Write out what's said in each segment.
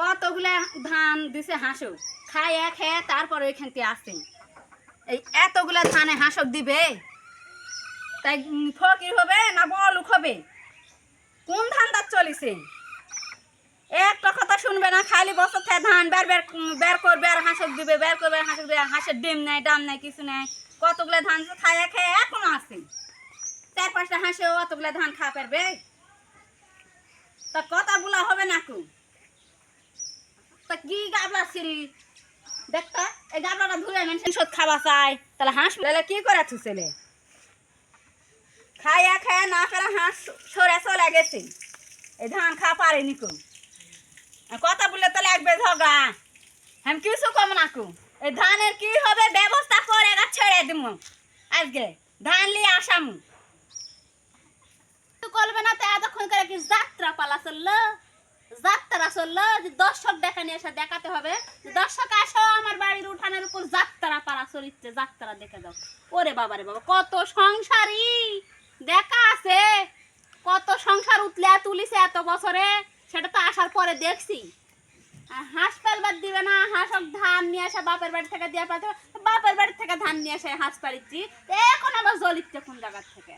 কতগুলা ধান দিছে হাঁসক খায় খেয়ে তারপরে ওইখান থেকে আসে। এই এতগুলা ধানে হাঁসক দিবে? তাই ফকির হবে না বলুক হবে? কোন ধান তার চলিছে? একটা কথা শুনবে না, খালি বছর থেকে ধান বের বের বের করবে আর হাঁসক দিবে, বের করবে হাঁসক দিবে, হাঁসের ডিম নেই ডাম নেই, কিছু নেই। কতগুলা ধান তো খায় এখনও আছে চার, পাঁচটা হাঁসেও অতগুলা ধান খাওয়া পারবে? তা কথা বলা হবে না কু? কি গাবলা দেখতা এই গাবলাটা ধুয়ে চাই। তাহলে হাঁস, তাহলে কি করে থুসেলে খাইয়া খাইয়া না ফেরা হাঁস সরে চলে গেছে। এই ধান কু। কথা বললে ঝগড়া। কিছু কম না কু। এই ধানের কি হবে ব্যবস্থা করে ছেড়ে দিব আজকে ধান নিয়ে আসামু। করবে না তো এতক্ষণ করে কি যাত্রা পালা চলল যাত্রা চলল যে দর্শক দেখা নিয়ে এসে দেখাতে হবে। দর্শক আসো, আমার বাড়ির উঠানের উপর যাত্রা পালা চলিচ্ছে যাত্রা দেখে দাও ওরে বাবারে বাবা, কত সংসারই দেখা আছে। কত সংসার উতলে তুলিছে এত বছরে, সেটা তো আসার পরে দেখছি। হাঁস পালবার দিবে না, হাঁসক ধান নিয়ে আসে বাপের বাড়ি থেকে দিয়ে পাঠাতে বাপের বাড়ি থেকে ধান নিয়ে আসে হাঁস পাড়িচ্ছি এখন আবার জ্বলিচ্ছে কোন জায়গার থেকে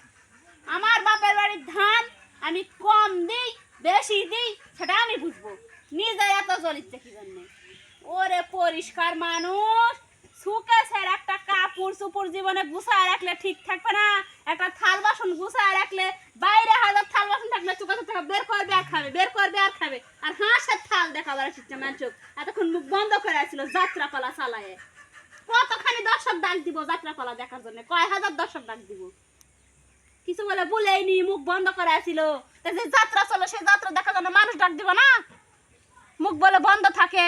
আমার বাপের বাড়ির ধান আমি কম দিই বেশি দিই সেটা আমি বুঝব এত জ্বলিচ্ছে কি জন্য? ওরে পরিষ্কার মানুষ সুকেশের একটা কাপড় চুপুর জীবনে গুছায় রাখলে ঠিক থাকবে না, একটা থাল বাসন গুছায় রাখলে বাইরে হাজার থাল বাসন থাকলে চুকাতে থাকবে, বের করবে আর খাবে, বের করবে আর খাবে। আর হাঁসের থাল দেখা বেড়া শিখছে মানুষ এতক্ষণ মুখ বন্ধ করে আসছিল যাত্রাপালা চালায়। কতখানি দর্শক ডাক দিব যাত্রাপালা দেখার জন্য? কয় হাজার দর্শক ডাক দিব? কিছু বলে বলেইনি মুখ বন্ধ করে আসিল তা যে যাত্রা চলো সেই যাত্রা দেখার জন্য মানুষ ডাক দিব না? মুখ বলে বন্ধ থাকে।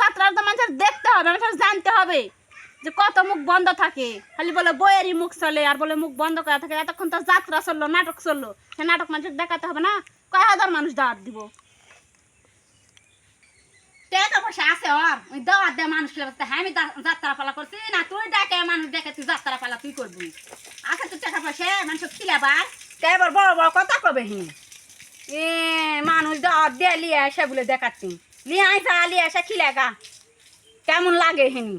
যাত্রার তো মানুষের দেখতে হবে, মানুষের জানতে হবে যে কত মুখ বন্ধ থাকে। খালি বলে বইয়েরই মুখ চলে, আর বলে মুখ বন্ধ করা থাকে। এতক্ষণ তো যাত্রা চলল, নাটক চলল। সে নাটক মানুষের দেখাতে হবে না। কয় হাজার মানুষ দাওয়াত দিব? আছে ওর? ওই দেয় মানুষ হ্যাঁ আমি যাত্রা পালা করছি না, তুই ডাকে মানুষ দেখে তুই যাত্রা পালা, তুই করবি? আছে তো টাকা পয়সা, মানুষ খিলাবার। তাই এবার বড় বড় কথা কবে হি? এ, মানুষ দাওয়াত দিয়ে লিয়ে আসে বলে দেখাচ্ছি। লিয়ে আইসা লিয়ে আসা খিলাগা কেমন লাগে হিনি?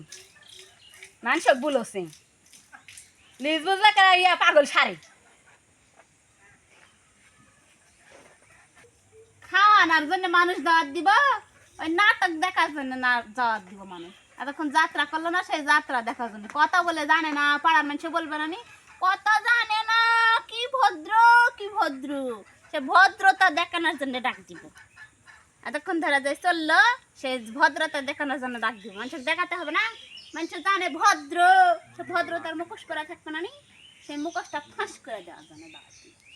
মানুষ বলছে লিজ বুঝলে কে ইয়া পাগল সারে? খাওয়ানোর জন্য মানুষ দাওয়াত দিব, ওই নাটক দেখার জন্য না দাওয়াত দিব মানুষ। এতক্ষণ যাত্রা করল না, সেই যাত্রা দেখার জন্য। কথা বলে জানে না, পাড়ার মানুষ বলবে না নি। কথা জানে না, কি ভদ্র কি ভদ্র। সে ভদ্রতা দেখানোর জন্য ডাক দিব। এতক্ষণ ধরে যে চলল, সে ভদ্রতা দেখানোর জন্য ডাক দিব। মানুষের দেখাতে হবে না। মানুষের জানে ভদ্র। সে ভদ্রতার মুখোশ করা থাকবে না। সে মুখোশটা ফাঁস করে দেওয়ার জন্য ডাক দিব।